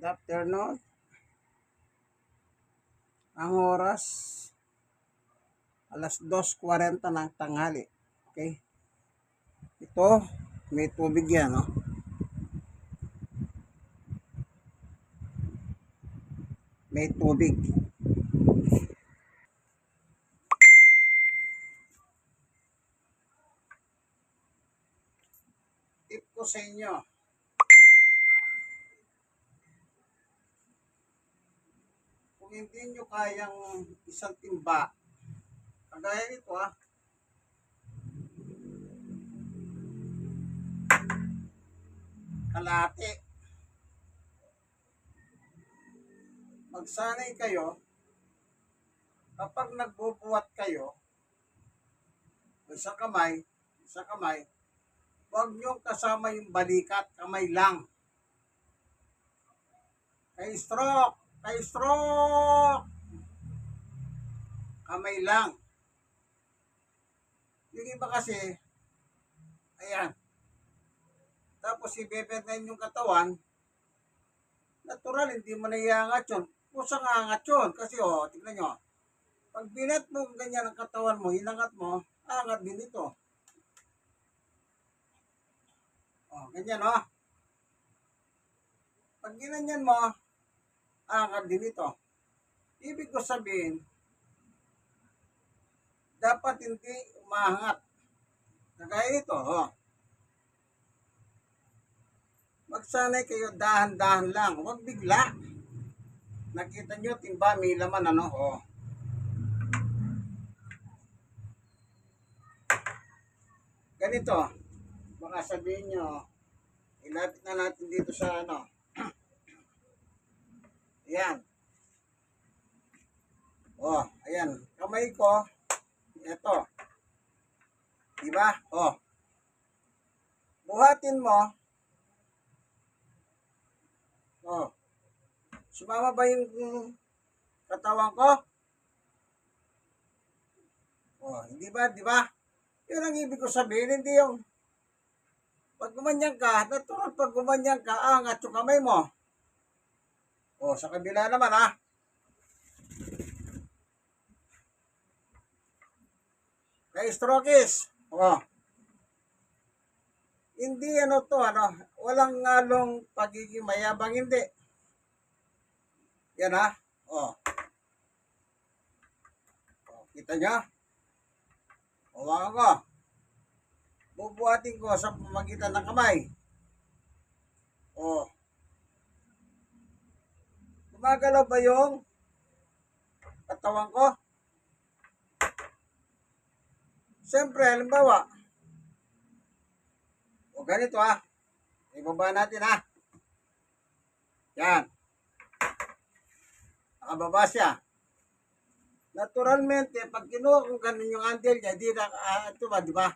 Good afternoon. Ang oras, alas 2.40 ng tanghali. Okay? Ito, may tubig yan, no? May tubig. Tip ko sa inyo, kung hindi nyo kayang isang timba, kagaya nito ah, kalate. Magsanay kayo, kapag nagbubuhat kayo, sa kamay, sa kamay, huwag nyo kasama yung balikat, kamay lang. Kay stroke, kay stroke. Kamay lang. Yung iba kasi, ayan. Tapos ibebernan yung katawan, natural, hindi mo naiangat yun. Kusang angat yun. Kasi oh, tignan nyo. Pag binat mo ganyan ang katawan mo, hinangat mo, angat din ito. Oh, ganyan oh. Pag ginanyan mo, angat din ito. Ibig ko sabihin, dapat hindi umaangat. Kagaya ito, oh. Magsanay kayo dahan-dahan lang, huwag bigla. Nakita nyo, timba, may laman, ano, oh. Ganito, baka sabihin nyo, ilapit na natin dito sa, ano, Ayan. Oh, ayan. Kamay ko, ito. Diba? Oh. Buhatin mo. Oh. Sumama ba yung katawan ko? Oh, hindi ba? Di ba? Yun ang ibig ko sabihin, hindi yung pag gumanyan ka, natural pag gumanyan ka, angat yung kamay mo. Oh, sa kabila naman ha. Kay Strokis. Oh. Hindi ano to, ano, walang ngalong pagiging mayabang, hindi. Yan ha. Oh. oh kita niya? Hawakan ko. Bubuhatin ko sa pamagitan ng kamay. Oh. Gumagalaw ba yung katawan ko? Siyempre, halimbawa, o ganito ha, ibaba natin ha. Yan. Nakababa siya. Naturalmente, pag kinuha kong ganun yung handle niya, di na, uh, ito ba, di ba?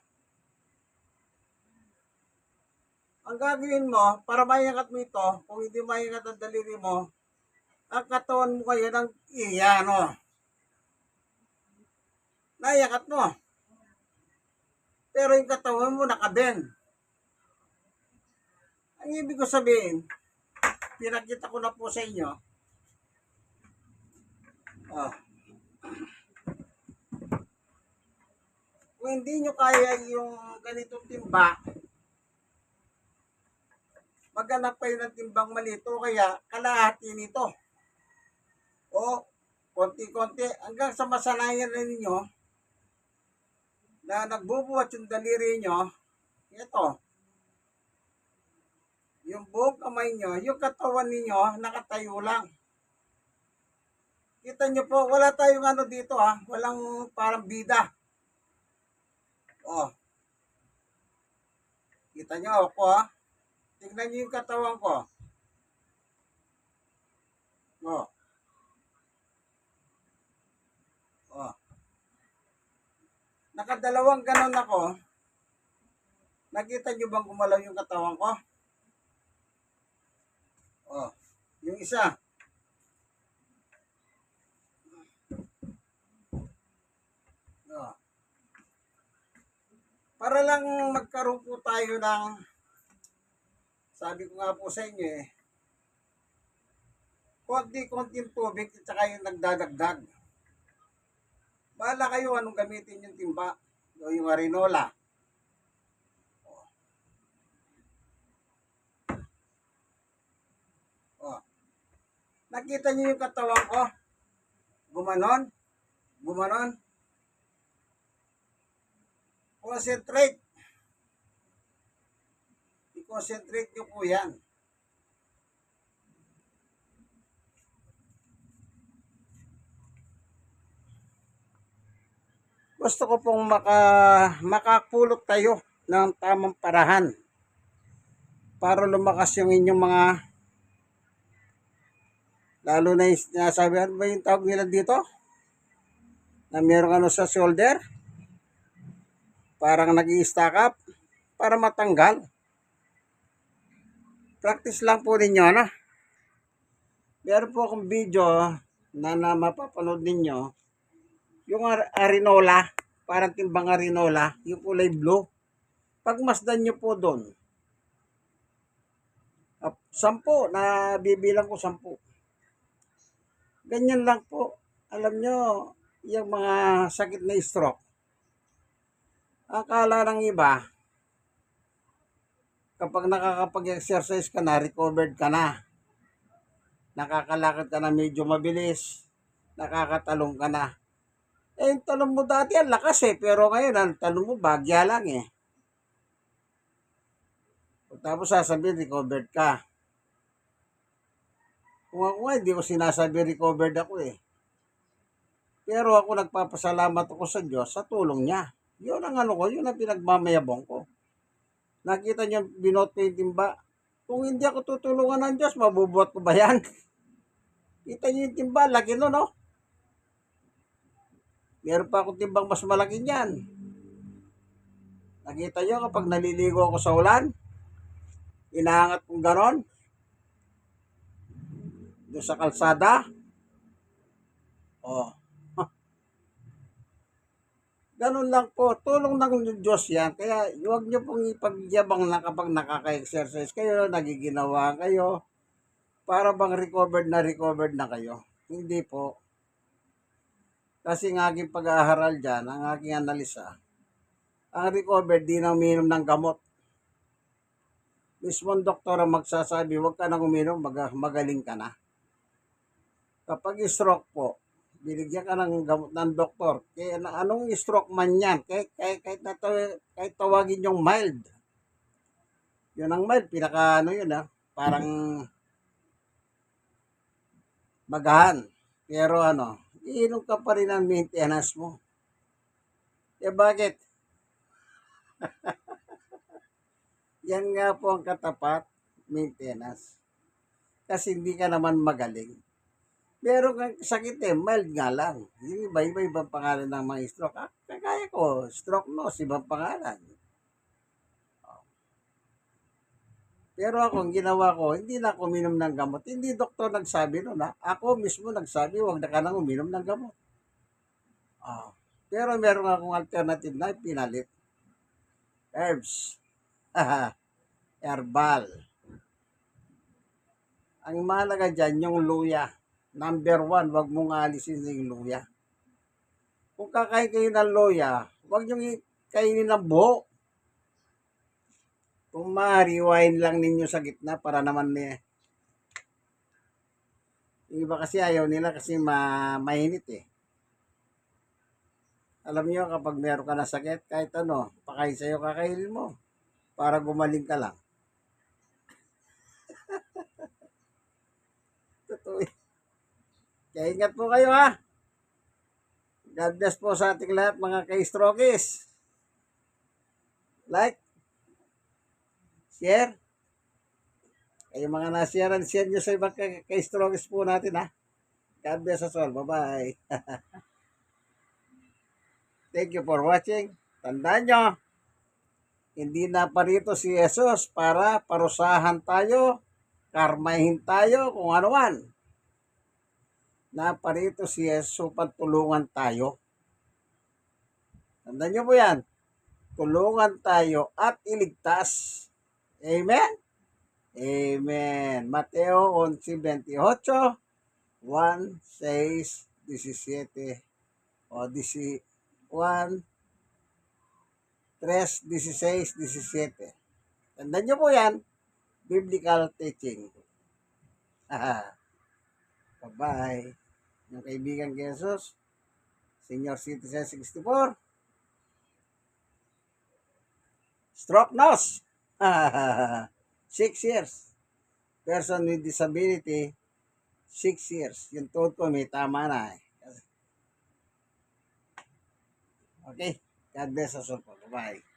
Ang gagawin mo, para mayangat mo ito, kung hindi mayangat ang daliri mo, ang katawan mo kayo ng iyan, o. Nayangat mo. Pero yung katawan mo nakaben. Ang ibig ko sabihin, pinakita ko na po sa inyo, oh, kung hindi nyo kaya yung ganitong timba, maghanap kayo ng timbang malito kaya kalahati nito. O konti-konti hanggang sa masanayan na ninyo na nagbubuhat yung daliri nyo, ito, yung buong kamay nyo, yung katawan ninyo, nakatayo lang. Kita nyo po, wala tayong ano dito ha, walang parang bida. Oh. Kita nyo ako ha. Tingnan nyo yung katawan ko. Oh. Nakadalawang ganon ako. Nakita nyo bang gumalaw yung katawan ko? Oh. Yung isa. Oh. Para lang magkaroon po tayo ng sabi ko nga po sa inyo eh, konti-konting tubig at saka yung nagdadagdag. Bahala kayo anong gamitin yung timba o yung arinola. Oh. Nakita niyo yung katawan ko? Gumanon? Gumanon? Concentrate. I-concentrate niyo po yan. Gusto ko pong maka, makapulot tayo ng tamang parahan para lumakas yung inyong mga lalo na yung sinasabi, ano ba yung tawag nila dito? Na meron ano sa shoulder? Parang nag stack up para matanggal. Practice lang po ninyo, ano? Meron po akong video na, na mapapanood ninyo. Yung ar- arinola, parang timbang arinola, yung kulay blue. Pagmasdan nyo po doon, Ap- sampo, na bibilang ko sampo. Ganyan lang po. Alam nyo, yung mga sakit na stroke. Akala ng iba, kapag nakakapag-exercise ka na, recovered ka na. Nakakalakad ka na medyo mabilis. Nakakatalong ka na. Eh, yung talong mo dati, ang lakas eh. Pero ngayon, ang talong mo, bagya lang eh. Tapos sasabihin, recovered ka. Kung ako hindi ko sinasabi recovered ako eh. Pero ako nagpapasalamat ako sa Diyos sa tulong niya. Yun ang ano ko, yun ang pinagmamayabong ko. Nakita niyo, binot ko yung timba. Kung hindi ako tutulungan ng Diyos, mabubuhat ko ba yan? Kita niyo yung timba, laki no, no? Meron pa akong timbang mas malaki niyan. Nakita niyo kapag naliligo ako sa ulan, inaangat kong ganon, doon sa kalsada, oh, Ganun lang po. Tulong ng Diyos yan. Kaya huwag niyo pong ipagyabang na kapag nakaka-exercise kayo, nagiginawa kayo, para bang recovered na recovered na kayo. Hindi po. Kasi ng aking pag-aaral dyan, ang aking analisa, ang recovered di na uminom ng gamot. Mismo ang doktor ang magsasabi, huwag ka nang uminom, mag- magaling ka na. Kapag stroke po, binigyan ka ng gamot ng doktor. Kaya na, anong stroke man yan? Kahit, kahit, kahit, na to- kahit tawagin yung mild. Yun ang mild, pinaka ano yun ah, parang magahan. Pero ano, iinom ka pa rin ang maintenance mo. Eh bakit? Yan nga po ang katapat, maintenance. Kasi hindi ka naman magaling. Meron kang sakit eh, mild nga lang. Yung iba, iba ibang pangalan ng mga stroke. Ah, kagaya ko, stroke nose, ibang pangalan. Oh. Pero ako, ang ginawa ko, hindi na ako uminom ng gamot. Hindi doktor nagsabi nun ha. Ako mismo nagsabi, huwag na ka nang uminom ng gamot. Oh. Pero meron akong alternative na pinalit. Herbs. Herbal. Ang mahalaga dyan, yung luya. Number one, wag mong alisin yung luya. Kung kakain kayo ng luya, wag nyo kainin ng buo. Kung ma-rewind lang ninyo sa gitna para naman eh. Yung iba kasi ayaw nila kasi ma mainit eh. Alam niyo kapag meron ka na sakit, kahit ano, pakain sa'yo, kakainin mo. Para gumaling ka lang. Totoo. Kaya ingat po kayo ha. God bless po sa ating lahat mga kay-strokies. Like, share. Kayo mga na-share and share nyo sa ibang kay-strokies po natin ha. God bless us all. Bye-bye. Thank you for watching. Tandaan nyo, hindi na parito si Jesus para parusahan tayo, karmahin tayo, kung ano man na parito si Jesus tulungan tayo. Tandaan niyo po yan. Tulungan tayo at iligtas. Amen? Amen. Mateo 11.28 1, 6, 17, o 1, 3, 16, 17. Tandaan nyo po yan, biblical teaching. Bye-bye. Yung kaibigan kay Jesus, senior citizen 64, stroke nose. Six years. Person with disability, six years. Yung tuhod ko may tama na eh. Okay. God bless us all. Bye-bye.